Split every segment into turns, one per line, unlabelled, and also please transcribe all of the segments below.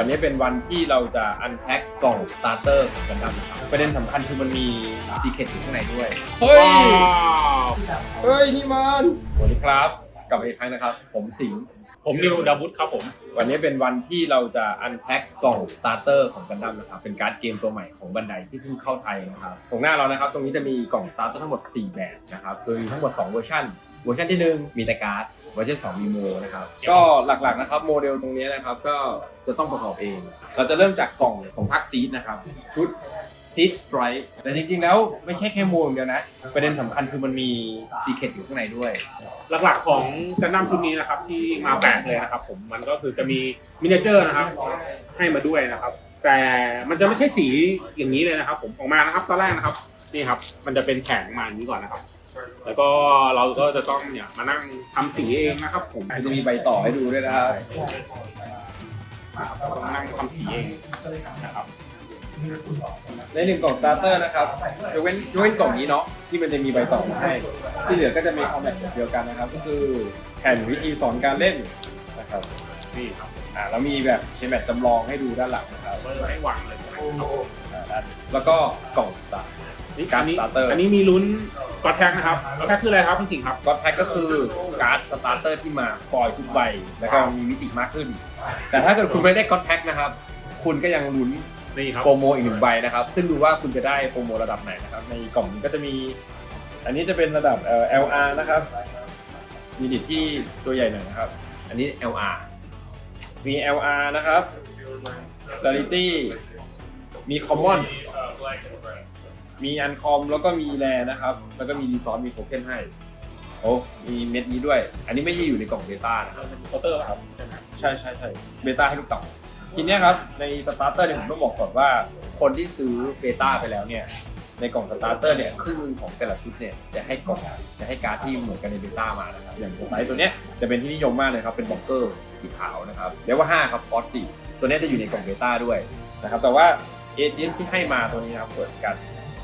วันนี้เป็นวันที่เราจะอันแพ็คกล่องสตาร์เตอร์ของกันดั้มนะครับประเด็นสำคัญคือมันมีซีเคทอยู่ข้างในด้วย เฮ้ย เฮ้ย นี่มันสวัสดีครับ กลับมาอีกครั้งนะครับ ผมสิงห์
ผมนิวดาวุฒครับผม
วันนี้เป็นวันที่เราจะอันแพ็คกล่องสตาร์เตอร์ของกันดั้มนะครับ เป็นการ์ดเกมตัวใหม่ของบันไดที่เพิ่งเข้าไทยนะครับตรงหน้าเรานะครับ ตรงนี้จะมีกล่องสตาร์เตอร์ทั้งหมด 4 แบบนะครับ โดยมีทั้งหมด 2 เวอร์ชันเวอร์ชันที่ 1 มีแต่การ์ดเวอร์ชัน2มีโมนะครับ ก็หลักๆนะครับโมเดลตรงนี้นะครับก็จะต้องประกอบเอง เราจะเริ่มจากกล่องของภาคซีดนะครับ ชุดซีดสไตร์แต่จริงๆแล้วไม่ใช่แค่โมอย่างเดียวนะ ประเด็นสำคัญคือมันมีซีเคทอยู่ข้างในด้วย
หลักๆของกันดั้มชุดนี้นะครับที่มาแปลกเลยนะครับผมมันก็คือจะมีมินิเจอร์นะครับให้มาด้วยนะครับ แต่มันจะไม่ใช่สีอย่างนี้เลยนะครับ ผมออกมานะครับตอนแรกนะครับนี่ครับ มันจะเป็นแข็งมาอย่างนี้ก่อนนะครับ แล้วก็เราก็จะต้องเนี่ยมานั่งทำสีเองนะครับ ผม
จะมีใบต่อให้ดูด้วยนะครับ
ต้องนั่งทำสีเองนะครับ
ในหนึ่งกล่องสตาร์เตอร์นะครับยกเว้นยกเว้นกล่องนี้เนาะที่มันจะมีใบต่อมาให้ ที่เหลือก็จะมีคอมแบทแบบเดียวกันนะครับ ก็คือแผ่นวิธีสอนการเล่นนะครับ
นี่ครับ
อ่าแล้วมีแบบเชมแมทจำลองให้ดูด้านหลังนะครับ
เบอร์ให้วางเลยนะครับ
อ่าด้านแล้วก็กล่องสตาร์
นี่
การ์
อั
ด
นนี้
สตาร์เตอร์
อันนี้มีลุ้นกอดแท็กนะครับกอดแท็กคืออะไรครับพี่สิงห์ครับ
ก็แพ็คก็คือการ์ดสตาร์เตอร์ที่มาปล่อยทุกใบ แล้วก็มีมิติมากขึ้น แต่ถ้าเกิดคุณไม่ได้ก็อตแพ็คนะครับ คุณก็ยังลุ้น
นี่ครับ
โปรโมอีกหนึ่งใบนะครับ ซึ่งดูว่าคุณจะได้โปรโมระดับไหนนะครับ ในกล่องนี้ก็จะมี อันนี้จะเป็นระดับเอ่อ LR นะครับยูนิตที่ตัวใหญ่หน่อยนะครับ อันนี้ LR มี LR นะครับ Rarity มี Common มีอันคอมแล้วก็มีแรนะครับ แล้วก็มีรีซอสมีโทเค็นให้ โอ้มีเม็ดนี้ด้วย อันนี้ไม่ได้อยู่ในกล่องเบต้านะครับ
เคาน์เตอร์ป่ะครับใช่ไหม
ใช่ใช่ใช่เบต้าให้ลูกเต่าทีเนี้ยครับในสตาร์เตอร์เนี่ยผมต้องบอกก่อนว่า คนที่ซื้อเบต้าไปแล้วเนี่ยในกล่องสตาร์เตอร์เนี่ยครึ่งหนึงของแต่ละชุดเนี่ยจะให้กล่องจะให้การ์ดที่เหมือนกันในเบต้ามานะครับอย่างสไตล์ตัวเนี้ยจะเป็นที่นิยมมากเลยครับเป็นบ็อกเกอร์สีขาวนะครับเรียกว่า 5 ครับฟอสสี่ตัวเนี้ยจะอยู่ในกล่องเบต้าด้วยนะครับแต่ว่าเอจิสที่ให้มาตัวนี้นะครับเปิดกัน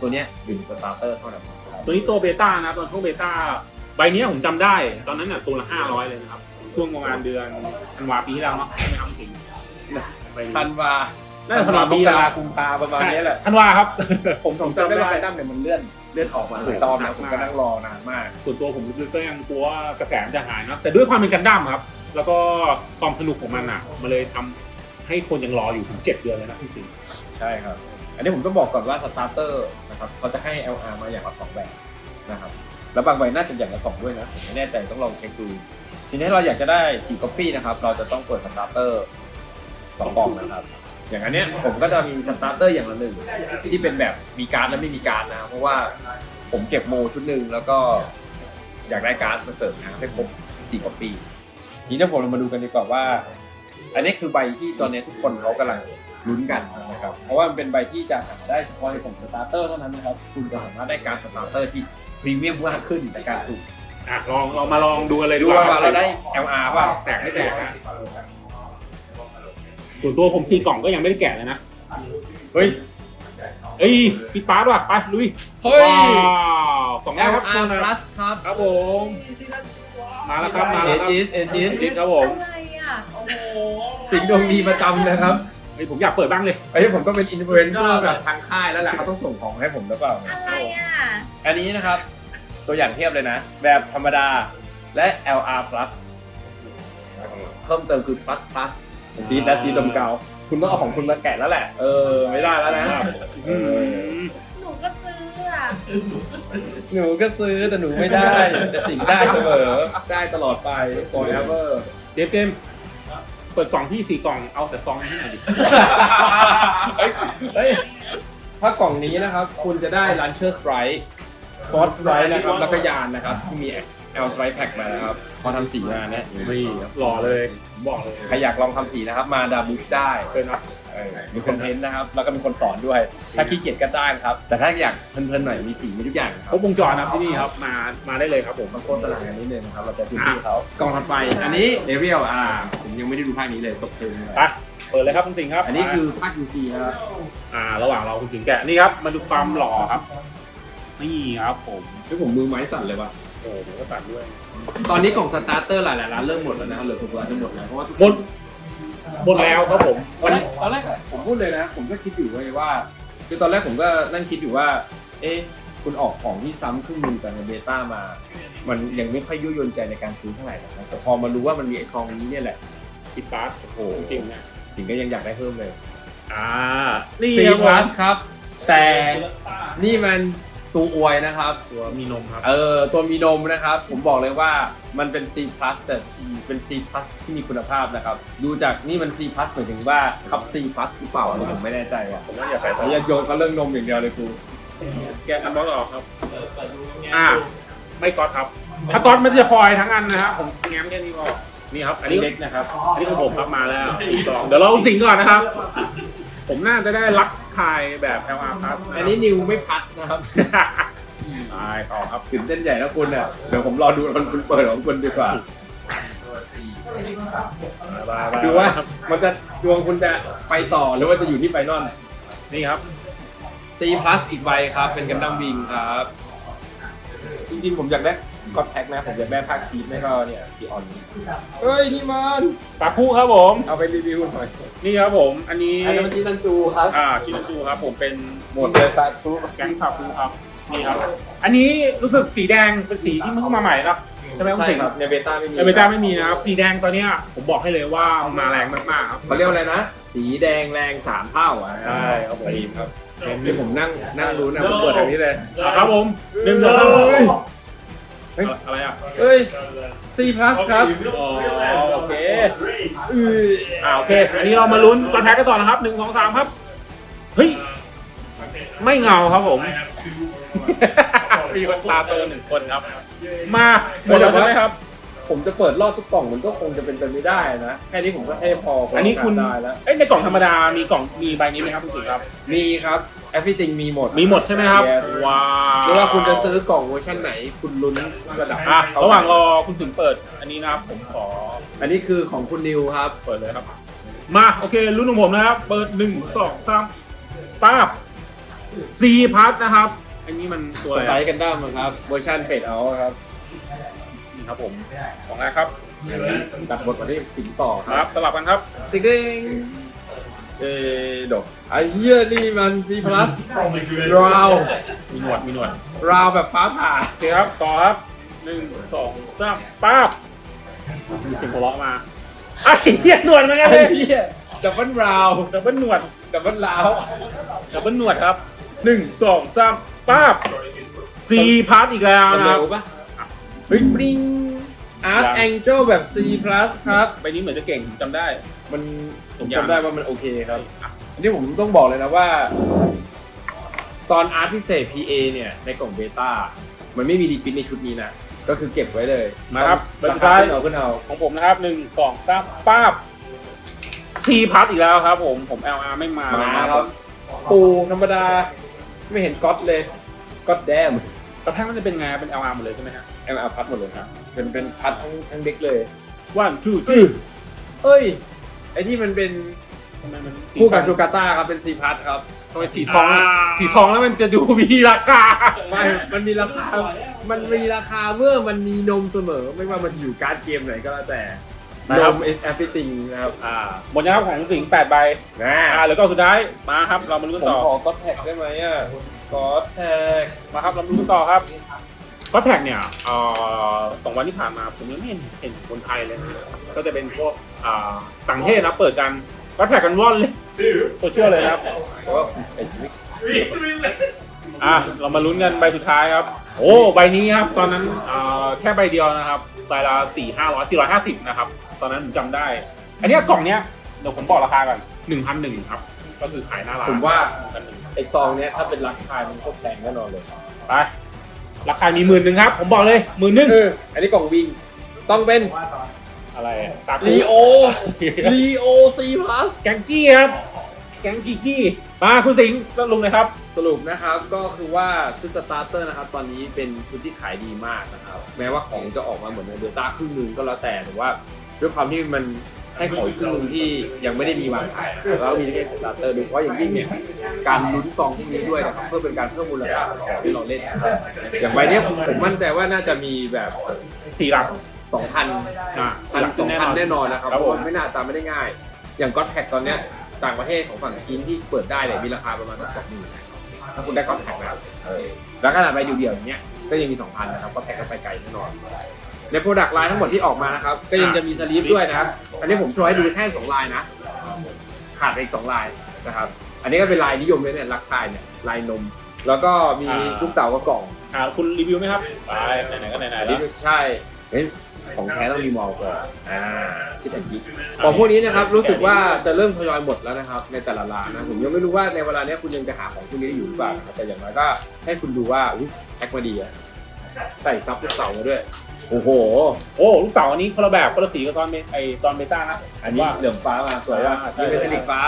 ตัวเนี้ยอยู่ในสตาร์เตอร์เท่านั้นครับ
ตัวนี้ตัวเบต้านะตอนช่วงเบต้าใบเนี้ยผมจำได้ ตอนนั้นน่ะตัวละห้าร้อยเลยนะครับ ช่วงประมาณเดือนธันวาปีที่แล้วเนาะใช่ไหมครับจริงใบนี้
ธันวา
น่าจะธันวาปี
มก
แล้ว
รากุมภาประมาณนี้แหละ
ธันวาครับ
ผมผมจำได้ว่าไกดั้มเนี่ยมันเลื่อนเลื่อนออกมาหลายรอบแล้วผมก็นั่งรอนานมาก
ส่วนตัวผมก็ยังกลัวว่ากระแสมันจะหายเนอะแต่ด้วยความเป็นกันดั้มครับ แล้วก็ความสนุกของมันอะ มันเลยทำให้คนยังรออยู่ถึงเจ็ดเดือนเลยนะจริง
ใช่ครับ อันนี้ผมต้องบอกก่อนว่าสตาร์เตอร์นะครับเขาจะให้ LR มาอย่างละสองแบบนะครับแล้วบางใบน่าจะอย่างละสองด้วยนะผมไม่แน่ใจต้องลองเช็คดูทีนี้เราอยากจะได้4 copy นะครับ เราจะต้องเปิดสตาร์เตอร์สองกล่องนะครับ อย่างอันเนี้ยผมก็จะมีสตาร์เตอร์อย่างละหนึ่งที่เป็นแบบมีการ์ดและไม่มีการ์ดนะ เพราะว่าผมเก็บโมชุดหนึ่งแล้วก็อยากได้การ์ดมาเสริมนะครับให้ครบ4 copy ทีนี้ผมเรามาดูกันดีกว่าว่า อันนี้คือใบที่ตอนนี้ทุกคนเขากำลังลุ้นกันนะครับ เพราะว่ามันเป็นใบที่จะหาได้เฉพาะในกล่องสตาร์เตอร์เท่านั้นนะครับ คุณจะสามารถได้การดสตาร์เตอร์ที่พรีเมียมมากขึ้นในการสุ่ม
ๆอะลองเรามาลองดูกันเลยดี
ดู
กว่า
ว่าเราได้ LR เปล่า
แตกไม่แตกนะส่วนตัวผมซีกล่องก็ยังไม่ได้แกะเลยนะ
เฮ้ย
เอ้ยพี่ป๊าดว่ะไปลุย
เฮ้ย
ว้าวกล่องแรกครับ
LR plus ครับ
ครับผมมาแล้วครับมาแล้วครับ
Aegis Aegis
จิครับผม
อะไรอะ โอ้โห
สิ่งดวงดีประจำนะครับ
เฮ้ยผมอยากเปิดบ้างเลย
ไอ้ยผมก็เป็นอินฟลูเอนเซอร์แบบทางค่ายแล้วแหละเขาต้องส่งของให้ผมหรือเปล่า
อะไรอะ
อันนี้นะครับ ตัวอย่างเทียบเลยนะ แบบธรรมดาและ LR plus เพิ่มเติมคือ plus plus ซีดและซีดดมเกา คุณต้องเอาของคุณมาแกะแล้วแหละ เออ ไม่ได้แล้วนะเออ
หนูก็ซื้ออะ
หนูก็ซื้อแต่หนูไม่ได้ แต่สิ่งได้เสมอ ได้ตลอดไป forever
เดฟเกม เปิดกล่องที่สี่กล่องเอาแต่ซองให้หน่อยดิ
เฮ้ยเฮ้ยถ้ากล่องนี้นะครับ คุณจะได้ Launcher Strike Force Strike นะครับ แล้วก็ยานนะครับ ที่มี L Strike Pack มานะครับ พอทำสีมาเนี่ย
นี่หล่อเลยผมบอกเลย
ใครอยากลองทำสีนะครับ มาดาบุชได้
เป็นนะ
เออมีคอนเทนต์นะครับ แล้วก็มีคนสอนด้วย ถ้าขี้เกียจก็จ้างครับ แต่ถ้าอยากเพลินๆหน่อยมีสีมีทุกอย่างค
ค
รั
ร
บ
บวงจรนะครับที่นี่ครับมามาได้เลยครับผม
มาโฆษณากันนิดนึงนะครับเราจะพื้นที่เขากล่องถัดไปอันนี้เอเรียลอ่าผมยังไม่ได้ดูภาคนี้เลยตกเทรนเลย
ไปเปิดเลยครับคุณสิงห์ครับ
อันนี้คือภาค UC นะครับ
อ่า ระหว่างเราคุณสิงห์แกะนี่ครับมาดูความหล่อครับ นี่ครับผม
ที่ผมมือไม้สั่นเลยว่ะ
โอ้โหผมก็ตัดด้วย
ตอนนี้กล่องสตาร์เตอร์หลายๆร้านเริ่มหมดแล้วนะเหลือตัวจะหมดแล้วเพราะว่าทุก
หมด หมดแล้วครับผมวัน
พูดเลยนะ ผมก็คิดอยู่เว้ยว่า คือตอนแรกผมก็นั่งคิดอยู่ว่า เอ๊ะคุณออกของที่ซ้ำครึ่งหนึงจากในเบต้ามา มันยังไม่ค่อยยั่วยวนใจในการซื้อเท่าไหร่นะครับแต่พอมารู้ว่ามันมีไอซองนี้เนี่ยแหละ
พิสตาร์ท
โอ้โห
จริงๆนะ
สิงก็ยังอยากได้เพิ่มเลย
อ่านี่
C
ครับผม
plus ครับ แต่นี่มัน ตัวอวยนะครับ
ตัวมีนมครับ
เออตัวมีนมนะครับ ผมบอกเลยว่ามันเป็น C plus แต่ C เป็น C plus ที่มีคุณภาพนะครับ ดูจากนี่มัน C plus หมายถึงว่าคับ C plus หรือเปล่าอันนี้ผมไม่แน่ใจว่ะ
ผมว่าอย่าใส่
แต่อย่าโยนเขาเรื่องนมอย่างเดียวเลยกู
แกะอันบล็อกออกครับอ่าไม่ก๊อตครับ ถ้าก๊อตมันจะฟอยล์ทั้งอันนะครับผมแง้มแค่นี้พอนี่ครับ อันนี้เล็กนะครับ อันนี้ของผมครับมาแล้วอีกสองเดี๋ยวเราสิงก่อนนะครับ ผมน่าจะได้ลักคายแบบ LR ครับ
อันนี้นิวไม่พัดนะครับ
ตายต่อครับ
ตื่นเต้นใหญ่นะคุณอะเดี๋ยวผมรอดูตอนคุณเปิดของคุณดีกว่า
บายบาย
ดูว่ามันจะดวงคุณจะไปต่อหรือว่าจะอยู่ที่ไฟนอล
นี่ครับ
C plus อีกใบครับ เป็นกันดั้มวิงครับ จริงๆ ผมอยากได้ ก็อดแพ็กนะผมอยากได้ภาคซีดไม่ก็เนี่ยซีออนเฮ้ยนี่มัน
สาคูครับผม
เอาไปรีวิวหน่อย
นี่ครับผม อันนี้
อันนี้มันชินันจูครับ
อ่าชินจูครับ ผมเป็น
หมดเลยซาคุ
แก๊งสาคูครับนี่ครับ อันนี้รู้สึกสีแดงเป็นสีที่เพิ่งมาใหม่นะใช่ไหมคุณ
ใช่
สิงห์
ครับในเบต้าไม่มี
เอเมต้าไม่มีนะครับสีแดงตัวเนี้ยผมบอกให้เลยว่ามาแรงมากๆครับ
เขาเรียกว่าอะไรนะ สีแดงแรงสามเท่าอะ
ใช่ครับผม
ครับนี่ผมนั่งนั่งรู้นะผมเปิดทางนี้เลย
อะครับผมหนึ่งสองสาม
เฮ้ย
อะไรอะ
เฮ้ย C plus ครับ
อ๋อโอเค
อือ
อ่าโอเค อันนี้เรามาลุ้นกอนแท็กกันต่อนะครับหนึ่งสองสามครับ เฮ้ย ไม่เงาครับผม มีคนตาโตหนึ่งคนครับ มาหมดแล้วใช่ไหมครับ
ผมจะเปิดรอบทุกกล่องมันก็คงจะเป็นไปไม่ได้นะ แค่นี้ผมก็เท่พอ
อันนี้คุณ
ได้แล้ว
เอ้ยในกล่องธรรมดา มีกล่อง มีใบนี้ไหมครับคุณสุครับ
มีครับ everything มีหมด
มีหมดใช่ไหมครับ
Yes
ว้าว
ไม่ว่าคุณจะซื้อกล่องเวอร์ชันไหน คุณลุ้นระดับ
อะระหว่างรอคุณถึงเปิด อันนี้นะครับผมขอ
อันนี้คือของคุณนิวครับ
เปิดเลยครับ มาโอเครุ่นของผมนะครับ เปิดหนึ่งสองสามป้าบซีพัทนะครับ อันนี้มันตัว
ส
อะไร
ไต
อะ
ล์กันดั้มครับ เวอร์ชันเฟดเอาครับ
นี่ครับผมของอะไรครับ
ตัดบทมาที่สิงต่อค
ค
รั
รั
บบ
สลับกันครับ
ติ๊งเด้ง เอดกไอ้เหี้ยนี่มัน C plus ราว
มีหนวดมีหนวด
ราวแบบฟ้าผ่า
โอเคครับต่อครับหนึ่งสองสามป้าบมีเสียงหัวเราะมาไอ้เหี้ยหนวดเหมือนกัน
ไอ้
เลย
เหี้ยดับเบิลราว
ดับเบิลหนวด
ดับเบิลราว
ดับเบิลหนวดครับหนึ่งสองสามป้าบซีพัทอีกแล้วนะค
เร็
รับ
วปะเฮ้ยปริงอาร์ตแองเจิลแบบ C plus ครับ
ใบนี้เหมือนจะเก่งผมจำได้
มัน ผม
ยัง
จำได้ว่ามันโอเคครับ อันนี้ผมต้องบอกเลยนะว่า ตอนอาร์ตพิเศษ PA เนี่ย ในกล่องเบต้า มันไม่มีรีพิทในชุดนี้นะ ก็คือเก็บไว้เลย
มาครับ
รา
สุด
คา
ท้าย
ขึ้นเอาขึ้นเอา
ของผมนะครับหนึ่งสองสามป้าบซีพัทอีกแล้วครับ ผมผม LR ไม่มา
มา
เลยนะ
ครับ ปูธรรมดา ไม่เห็นก๊อตเลยก๊อตแดม
กระแทกมันจะเป็นไงเป็น LR หมดเลยใช่ไหมฮะ
ML พัดหมดเลยครับเป็นเป็นพัดทั้งทั้งเด็กเลย
one two three
เอ้ย ไอ้ที่มันเป็น
ทำไมมันสี
คู่กับ
ฟ้า
จูกาต้าครับเป็นซีพัดครับ
ทำไมสีทองสีทองแล้วมันจะดูมีราคา
ไม่มันมีราคา มันมีราคาเมื่อมันมีนมเสมอ ไม่ว่ามันจะอยู่การ์ดเกมไหนก็แล้วแต่น
นะครับ
ม is everything นะครับ
อ่าหมดแล้วครับของสิงห์แปดใบ
นะ
อ่าแล้วก็สุดท้ายมาครับเรามาลุ้น
ผม
ต่อ
ขอก๊อตแท็กได้ไหมอะก๊อตแท็ก
มาครับเรามาลุ้นต่อครับ ก็แท็กเนี่ยเอ่อสองวันที่ผ่านมาผมยังไม่เห็นเห็นคนไทยเลยนะก็จะเป็นพวกอ่าต่างประเทศนะเปิดกันก็แท็กกันว่อนเลยโซเชียลเลยนะครับ
เพราะว่าไอ้วิก
อะเรามาลุ้นกันใบสุดท้ายครับ โอ้ใบนี้ครับ ตอนนั้นอ่าแค่ใบเดียวนะครับใบละสี่ห้าร้อยสี่ร้อยห้าสิบนะครับ ตอนนั้นผมจำได้ อันเนี้ยกล่องเนี้ยเดี๋ยวผมบอกราคาก่อนหนึ่งพันหนึ่งครับ ก็คือขายหน้าร้าน
ผมว่า
1,100
ไอ้ซองเนี้ยถ้าเป็นราคามันก็แพงแน่นอนเลย
ไป ราคามีหมื่นหนึ่งครับ ผมบอกเลยหมื่นหนึ่ง
เอออันนี้กล่องวิงต้องเป็น
อะไรอะตา
ลีโอลีโอซีพลัส
แกงกี้ครับ แกงกี้กี้มาคุณสิงห์สรุปเลยครับ
สรุปนะครับก็คือว่าชุดสตาร์เตอร์นะครับ ตอนนี้เป็นชุดที่ขายดีมากนะครับ แม้ว่าของจะออกมาเหมือนในเดลต้าครึ่งหนึงก็แล้วแต่หรือว่าด้วยความที่มัน ให้ของอีกครึ่งหนึงที่ยังไม่ได้มีวางขายนะครับแล้วมีแค่สตาร์เตอร์โดยเฉพาะอย่างยิ่งเนี่ยการลุ้นซองพวกนี้ด้วยนะครับเพื่อเป็นการเพิ่มมูลค่าของของที่เราเล่นนะครับอย่างใบเนี้ยผมผมมั่นใจว่าน่าจะมีแบบ
สี่หลัก
2,000
อะ
พันสองพันแน่นอนนะครับ
ครับ
เพ
ผม
ราะว่าไม่น่าตามไม่ได้ง่าย อย่างก็อตแท็กตอนเนี้ยต่างประเทศของฝั่งจีนที่เปิดได้เนี่ยมีราคาประมาณสักสองหมื่นถ้าคุณได้คอมแพคนะครับเออแล้วขนาดใบเดียวๆอย่างเงี้ยก็ยังมีสองพันนะครับก็แพ็คกันไปไกลแน่นอน ในโปรดักต์ไลน์ทั้งหมดที่ออกมานะครับ ก็ยังจะมีสลีปด้วยนะครับ อันนี้ผมโชว์ให้ดูแค่สองลายนะ ขาดไปอีกสองลายนะครับ อันนี้ก็เป็นลายนิยมเลยเนี่ยรักทายเนี่ยลายนม แล้วก็มีลูกเต่ากับกล่อง
อ่าคุณรีวิวไหมครับไปไหนๆก็ไหนๆ
อัน
แล้
นี้
ว
ใช่เฮ้ยของแท้ต้องมีมอลก่อนอ่าที่แต่กี้ของพวกนี้นะครับรู้สึกว่าจะเริ่มทยอยหมดแล้วนะครับ ในแต่ละร้านนะผมยังไม่รู้ว่าในเวลาเนี้ยคุณยังจะหาของพวกนี้ได้อยู่หรือเปล่านะครับแต่อย่างน้อยก็ให้คุณดูว่าอุ๊ยแพ็คมาดีอะใส่ซับลูกเต่ามาด้วย โอ้โห
โอ้ลูกเต๋าอันนี้คนละแบบคนละสีกับตอนเบไอตอนเบต้านะ
อันนี้
ว่า
เหลืองฟ้ามาสวยว่ะ
อ่าใช่
นี่เป็นเทคนิคฟ้า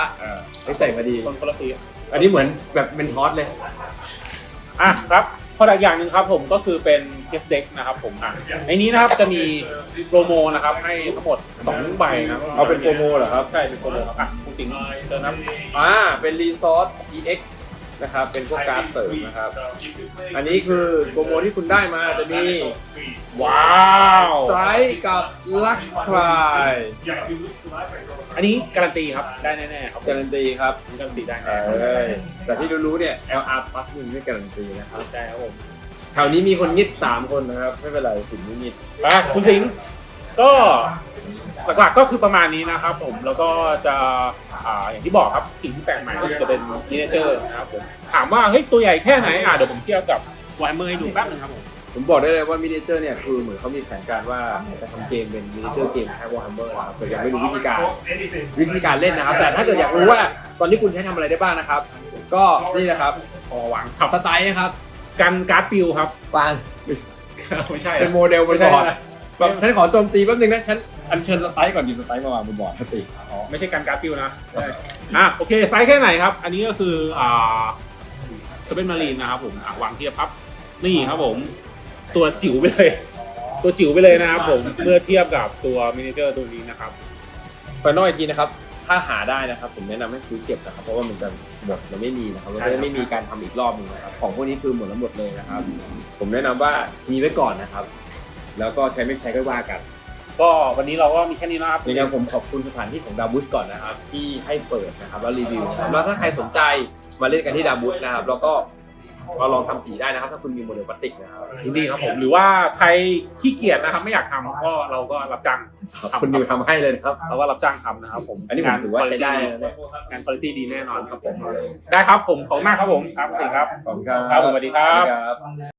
ไม่ใส่มาดี
คนคนละสี
อันนี้เหมือนแบบเป็นฮอตเลย
อะครับพอดักอย่างหนึ่งครับผมก็คือเป็นเกสเด็กนะครับผมอะในนี้นะครับจะมีโปรโมนะครับให้ทั้งหมดสองใบนะ
เอาเป็นโปรโมเหรอครับ
ใช่เป็นโปรโมครับอะคุณติ๋งเชิญครับ
อ่าเป็นรีซอส EX นะครับ เป็นพวกการ์ดเสริมนะครับ อันนี้คือโปรโมที่คุณได้มาจะมี
ว้าว
สไตร์กับลักคลาย
อันนี้การันตีครับ ได้แน่ๆครับ
การันตีครับ
การันตีได้
เอ
แน่
อแต่ที่รู้ๆเนี่ย LR Plus มันไม่การันตีนะครับ
ใช่ครับผม
แถวนี้มีคนงิด3 คนนะครับ ไม่เป็นไรสิ่งนี้งิด
อะคุณสิงห์ก็ หลักๆก็คือประมาณนี้นะครับผมแล้วก็จะอ่าอย่างที่บอกครับสิ่งที่แปลกใหม่ก็คือจะเป็นมินิเจอร์นะครับผมถามว่าเฮ้ยตัวใหญ่แค่ไหนอะเดี๋ยวผมเทียบกับไวเมอร์ให้ดูแป๊บนึงครับผม
ผมบอกได้เลยว่ามินิเจอร์เนี่ยคือเหมือนเขามีแผนการว่าจะทำเกมเป็นมินิเจอร์เกมแค่วอร์ฮัมเมอร์นะครับแต่ยังไม่รู้วิธีการวิธีการเล่นนะครับ แต่ถ้าเกิดอยากรู้ว่าตอนนี้คุณใช้ทำอะไรได้บ้างนะครับ ก็นี่นะครับ
พอวางครับ
สไตล์นะครับ
กันการ์ดปิวครับ
ปาน
ไม่ใช่
เป็นโมเดลบนบอร์ดแบบฉันขอโจมตีแป๊บนึงนะฉัน อัญเชิญสไตล์ก่อนหยิบสไตล์มาวางบนบอร์ดสติ
อ๋อไม่ใช่กันการ์ดปิวนะใช่อะโอเคไซส์แค่ไหนครับ อันนี้ก็คืออ่าสเปนมารีนนะครับผมอะวางเทียบครับนี่ครับผม ตัวจิ๋วไปเลย ตัวจิ๋วไปเลยนะครับผมเมื่อเทียบกับตัวมินิเจอร์ตัวนี้นะครับ
ไปนอกอีกทีนะครับ ถ้าหาได้นะครับ ผมแนะนำให้ซื้อเก็บนะครับ เพราะว่ามันจะหมดมันไม่มีนะครับมันก็จะไม่มีการทำอีกรอบหนึงนะครับ ของพวกนี้คือหมดแล้วหมดเลยนะครับ ผมแนะนำว่ามีไว้ก่อนนะครับ แล้วก็ใช้ไม่ใช้ก็ว่ากัน
ก็วันนี้เราก็มีแค่นี้นะครับ
ยังไงผมขอบคุณสถานที่ของดาบุสก่อนนะครับ ที่ให้เปิดนะครับแล้วรีวิวนะครับแล้วถ้าใครสนใจมาเล่นกันที่ดาบุสนะครับ แล้วก็มาลองทำสีได้นะครับ ถ้าคุณมีโมเดลพลาสติกนะครับ
ยินดีครับผมหรือว่าใครขี้เกียจนะครับ ไม่อยากทำก็เราก็รับจ้าง
คุณนิวทำให้เลยนะครับ
เราก็รับจ้างทำนะครับผม
อันนี้ผมถือว่าใช้ได้นะเนี่ย
งานคุณภาพดีแน่นอนครับผมได้ครับผมขอบคุณมากครับผมครับสวัสดีครับ
ขอบคุณครับ
ครับสวัสดีครับ
สวัสดีครับ